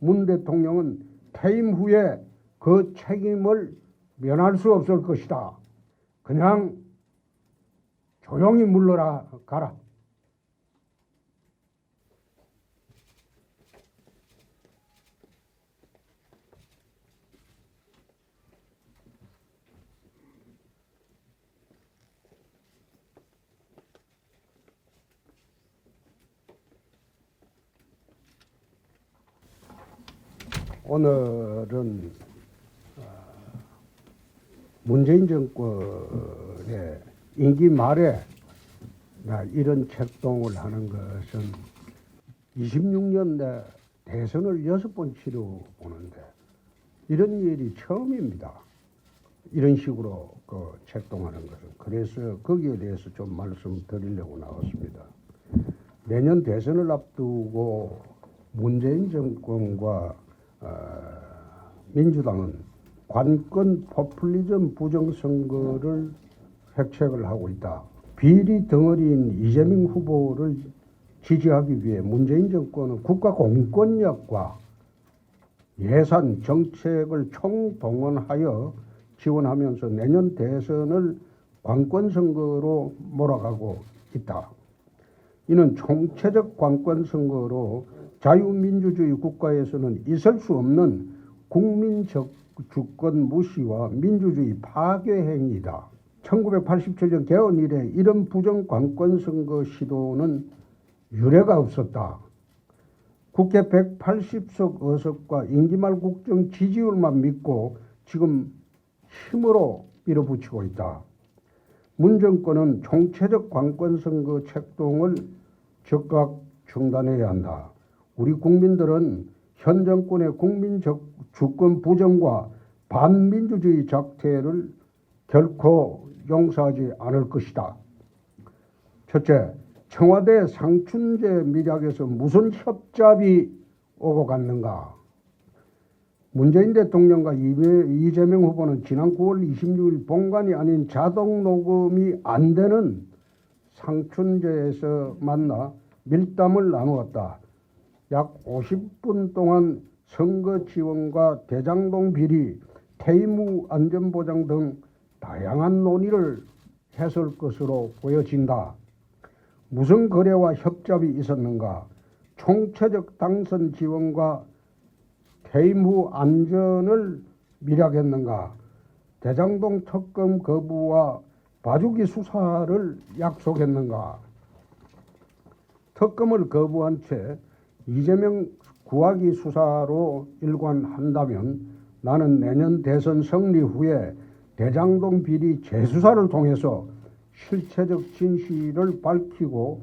문 대통령은 퇴임 후에 그 책임을 면할 수 없을 것이다. 그냥 조용히 물러라 가라. 오늘은 어, 문재인 정권의 임기 말에 나 이런 책동을 하는 것은 26년 내 대선을 여섯 번 치러 오는데 이런 일이 처음입니다. 이런 식으로 그 책동하는 것은 그래서 거기에 대해서 좀 말씀드리려고 나왔습니다. 내년 대선을 앞두고 문재인 정권과 어, 민주당은 관권 포퓰리즘 부정선거를 획책을 하고 있다. 비리 덩어리인 이재명 후보를 지지하기 위해 문재인 정권은 국가 공권력과 예산 정책을 총동원하여 지원하면서 내년 대선을 관권 선거로 몰아가고 있다. 이는 총체적 관권 선거로 자유민주주의 국가에서는 있을 수 없는 국민적 주권 무시와 민주주의 파괴 행위다. 1987년 개헌 이래 이런 부정 관권 선거 시도는 유례가 없었다. 국회 180석 의석과 임기말 국정 지지율만 믿고 지금 힘으로 밀어붙이고 있다. 문 정권은 총체적 관권 선거 책동을 즉각 중단해야 한다. 우리 국민들은 현 정권의 국민적 주권 부정과 반민주주의 작태를 결코 용서하지 않을 것이다. 첫째, 청와대 상춘제 밀약에서 무슨 협잡이 오고 갔는가? 문재인 대통령과 이재명 후보는 지난 9월 26일 본관이 아닌 자동 녹음이 안 되는 상춘제에서 만나 밀담을 나누었다. 약 50분 동안 선거 지원과 대장동 비리, 후 안전보장 등 다양한 논의를 했을 것으로 보여진다. 무슨 거래와 협잡이 있었는가? 총체적 당선 지원과 퇴임 후 안전을 밀약했는가? 대장동 특검 거부와 봐주기 수사를 약속했는가? 특검을 거부한 채 이재명 구하기 수사로 일관한다면 나는 내년 대선 승리 후에 대장동 비리 재수사를 통해서 실체적 진실을 밝히고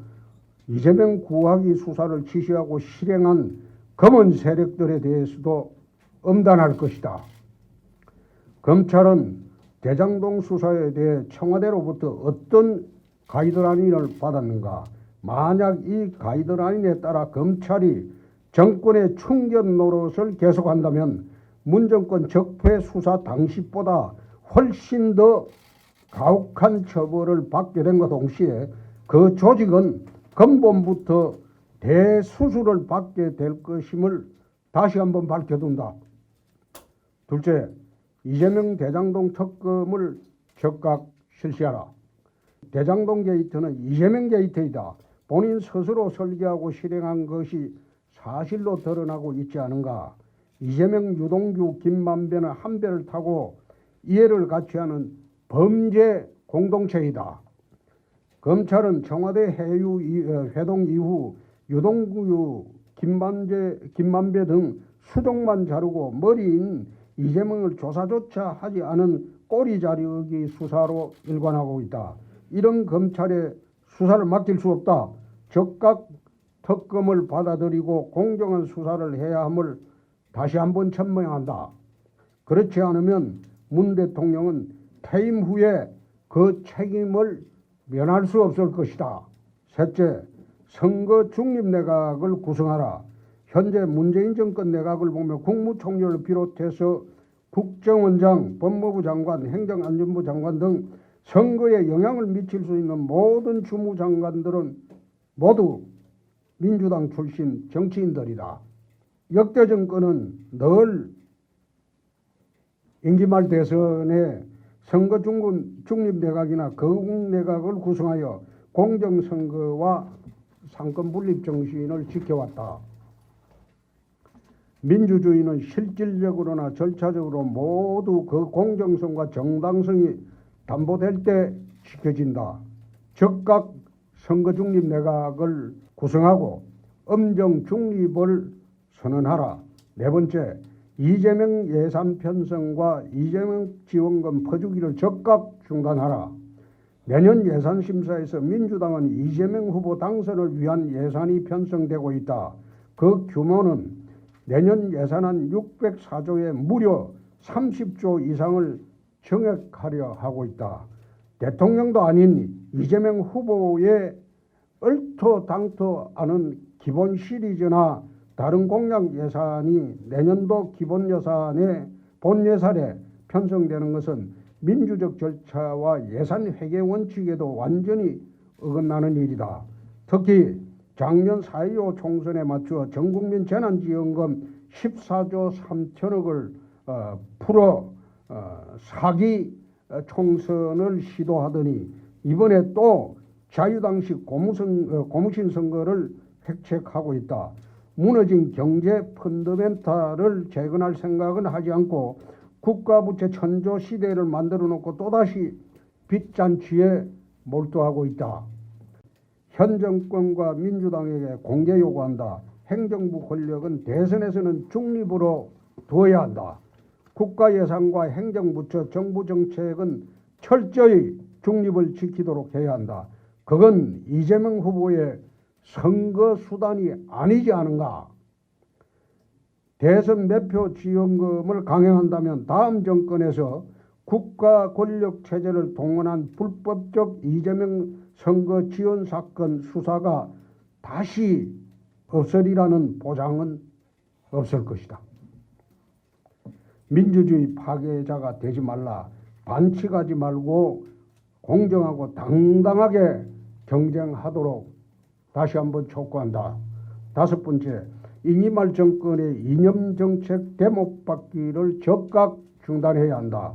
이재명 구하기 수사를 지시하고 실행한 검은 세력들에 대해서도 엄단할 것이다. 검찰은 대장동 수사에 대해 청와대로부터 어떤 가이드라인을 받았는가? 만약 이 가이드라인에 따라 검찰이 정권의 충견 노릇을 계속한다면 문정권 적폐 수사 당시보다 훨씬 더 가혹한 처벌을 받게 된과 동시에 그 조직은 근본부터 대수술을 받게 될 것임을 다시 한번 밝혀둔다. 둘째, 이재명 대장동 특검을 적각 실시하라. 대장동 게이트는 이재명 게이트이다. 본인 스스로 설계하고 실행한 것이 사실로 드러나고 있지 않은가. 이재명, 유동규, 김만배는 한 배를 타고 이해를 같이 하는 범죄 공동체이다. 검찰은 청와대 해유 어, 회동 이후 유동규, 김만배, 김만배 등 수종만 자르고 머리인 이재명을 조사조차 하지 않은 꼬리 자르기 수사로 일관하고 있다. 이런 검찰의 수사를 맡길 수 없다. 적각 특검을 받아들이고 공정한 수사를 해야 함을 다시 한번 천명한다. 그렇지 않으면 문 대통령은 퇴임 후에 그 책임을 면할 수 없을 것이다. 셋째, 선거 중립 내각을 구성하라. 현재 문재인 정권 내각을 보면 국무총리를 비롯해서 국정원장, 법무부 장관, 행정안전부 장관 등 선거에 영향을 미칠 수 있는 모든 주무장관들은 모두 민주당 출신 정치인들이다. 역대 정권은 늘 임기 말 대선에 선거 중군 중립 내각이나 거국 내각을 구성하여 공정 선거와 상권 분립 정신을 지켜왔다. 민주주의는 실질적으로나 절차적으로 모두 그 공정성과 정당성이 담보될 때 지켜진다. 즉각 선거 중립 내각을 구성하고 엄정 중립을 선언하라. 네 번째, 이재명 예산 편성과 이재명 지원금 퍼주기를 즉각 중단하라. 내년 예산 심사에서 민주당은 이재명 후보 당선을 위한 예산이 편성되고 있다. 그 규모는 내년 예산안 604조에 무려 30조 이상을 정액하려 하고 있다. 대통령도 아닌 이재명 후보의 얼토당토 않은 기본 시리즈나 다른 공약 예산이 내년도 기본 예산에 본 예산에 편성되는 것은 민주적 절차와 예산 회계 원칙에도 완전히 어긋나는 일이다. 특히 작년 4.25 총선에 맞추어 전국민 재난지원금 14조 3천억을 어, 풀어 어, 사기 어, 총선을 시도하더니 이번에 또 자유당식 고무선, 어, 고무신 선거를 획책하고 있다. 무너진 경제 펀더멘탈을 재건할 생각은 하지 않고 국가부채 천조 시대를 만들어 놓고 또다시 빚잔치에 몰두하고 있다. 현 정권과 민주당에게 공개 요구한다. 행정부 권력은 대선에서는 중립으로 두어야 한다. 국가 예산과 행정부처 정부 정책은 철저히 중립을 지키도록 해야 한다. 그건 이재명 후보의 선거 수단이 아니지 않은가? 대선 매표 지원금을 강행한다면 다음 정권에서 국가 권력 체제를 동원한 불법적 이재명 선거 지원 사건 수사가 다시 없으리라는 보장은 없을 것이다. 민주주의 파괴자가 되지 말라. 반칙하지 말고 공정하고 당당하게 경쟁하도록 다시 한번 촉구한다. 다섯 번째, 이니말 정권의 이념 정책 대목받기를 즉각 중단해야 한다.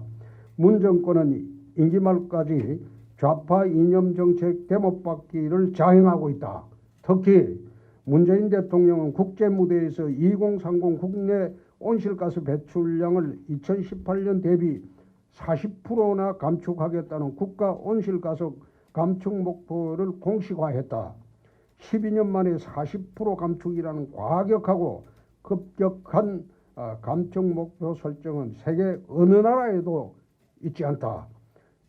문 정권은 임기 말까지 좌파 이념 정책 대목받기를 자행하고 있다. 특히 문재인 대통령은 국제 무대에서 2030 국내 온실가스 배출량을 2018년 대비 40%나 감축하겠다는 국가 온실가스 감축 목표를 공식화했다. 12년 만에 40% 감축이라는 과격하고 급격한 어, 감축 목표 설정은 세계 어느 나라에도 있지 않다.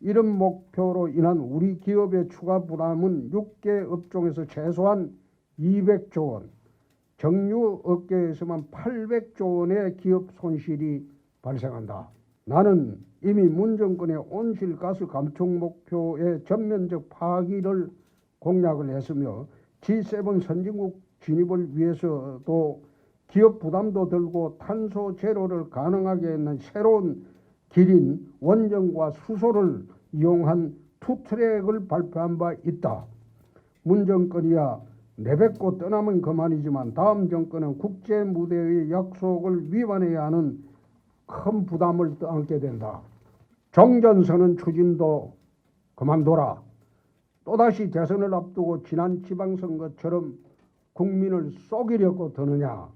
이런 목표로 인한 우리 기업의 추가 부담은 6개 업종에서 최소한 200조 원, 정유 업계에서만 800조 원의 기업 손실이 발생한다. 나는 이미 문 정권의 온실가스 감축 목표의 전면적 파기를 공약을 했으며 G7 선진국 진입을 위해서도 기업 부담도 들고 탄소 제로를 가능하게 하는 새로운 길인 원전과 수소를 이용한 투트랙을 발표한 바 있다. 문 정권이야 내뱉고 떠나면 그만이지만 다음 정권은 국제 무대의 약속을 위반해야 하는 큰 부담을 안게 된다. 종전선언 추진도 그만둬라. 또다시 대선을 앞두고 지난 지방선거처럼 국민을 속이려고 드느냐.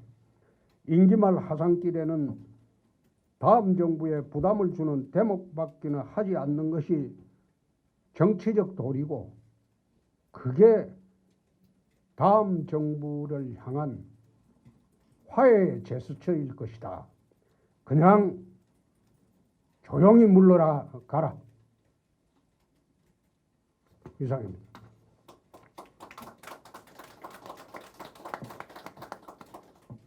임기말 하산길에는 다음 정부에 부담을 주는 대목받기는 하지 않는 것이 정치적 도리고 그게 다음 정부를 향한 화해의 제스처일 것이다. 그냥 조용히 물러라 가라. 이상입니다.